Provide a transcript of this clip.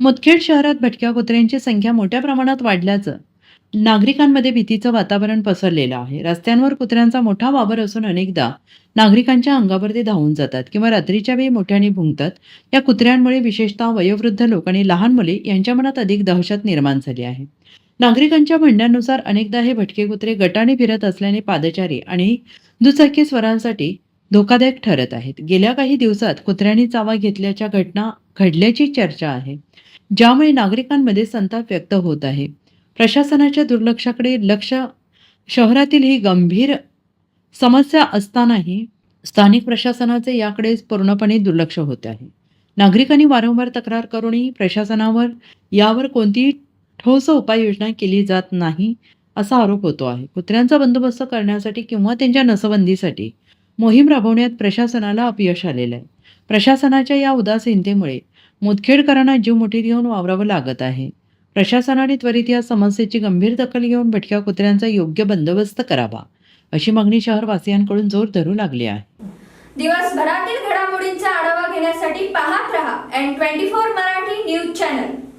मुदखेड शहरात भटक्या कुत्र्यांची संख्या मोठ्या प्रमाणात वाढल्याचं नागरिकांमध्ये भीतीचं वातावरण पसरलेलं आहे. रस्त्यांवर कुत्र्यांचा मोठा वावर असून अनेकदा नागरिकांच्या अंगावर ते धावून जातात किंवा रात्रीच्या वेळी मोठ्याने भुंकतात. या कुत्र्यांमुळे विशेषतः वयोवृद्ध लोक आणि लहान मुले यांच्या मनात अधिक दहशत निर्माण झाली आहे. नागरिकांच्या म्हणण्यानुसार अनेकदा हे भटके कुत्रे गटाने फिरत असल्याने पादचारी आणि दुचाकी स्वरांसाठी धोकादायक ठरत आहेत. गेल्या काही दिवसात कुत्र्यांनी चावा घेतल्याच्या घटना घडल्याची चर्चा आहे ज्यामुळे नागरिकांमध्ये संताप व्यक्त होत आहे. प्रशासनाच्या दुर्लक्षाकडे लक्ष शहरातील ही गंभीर समस्या असतानाही स्थानिक प्रशासनाचे याकडे पूर्णपणे दुर्लक्ष होते आहे. नागरिकांनी वारंवार तक्रार करूनही प्रशासनावर यावर कोणतीही ठोस उपाययोजना केली जात नाही असा आरोप होतो आहे. कुत्र्यांचा बंदोबस्त करण्यासाठी किंवा त्यांच्या नसबंदीसाठी मोहीम राबवण्यात प्रशासनाला अपयश आलेलं आहे. प्रशासनाच्या या उदासीनतेमुळे मुदखेडकरांना जीव मुठीत घेऊन वावरावं लागत आहे. प्रशासनाने त्वरित या समस्येची गंभीर दखल घेऊन भटक्या कुत्र्यांचा योग्य बंदोबस्त करावा अशी मागणी शहरवासियांकडून जोर धरू लागली आहे. दिवसभरातील घडामोडींचा आढावा घेण्यासाठी पाहत रहा N twenty four Marathi news channel.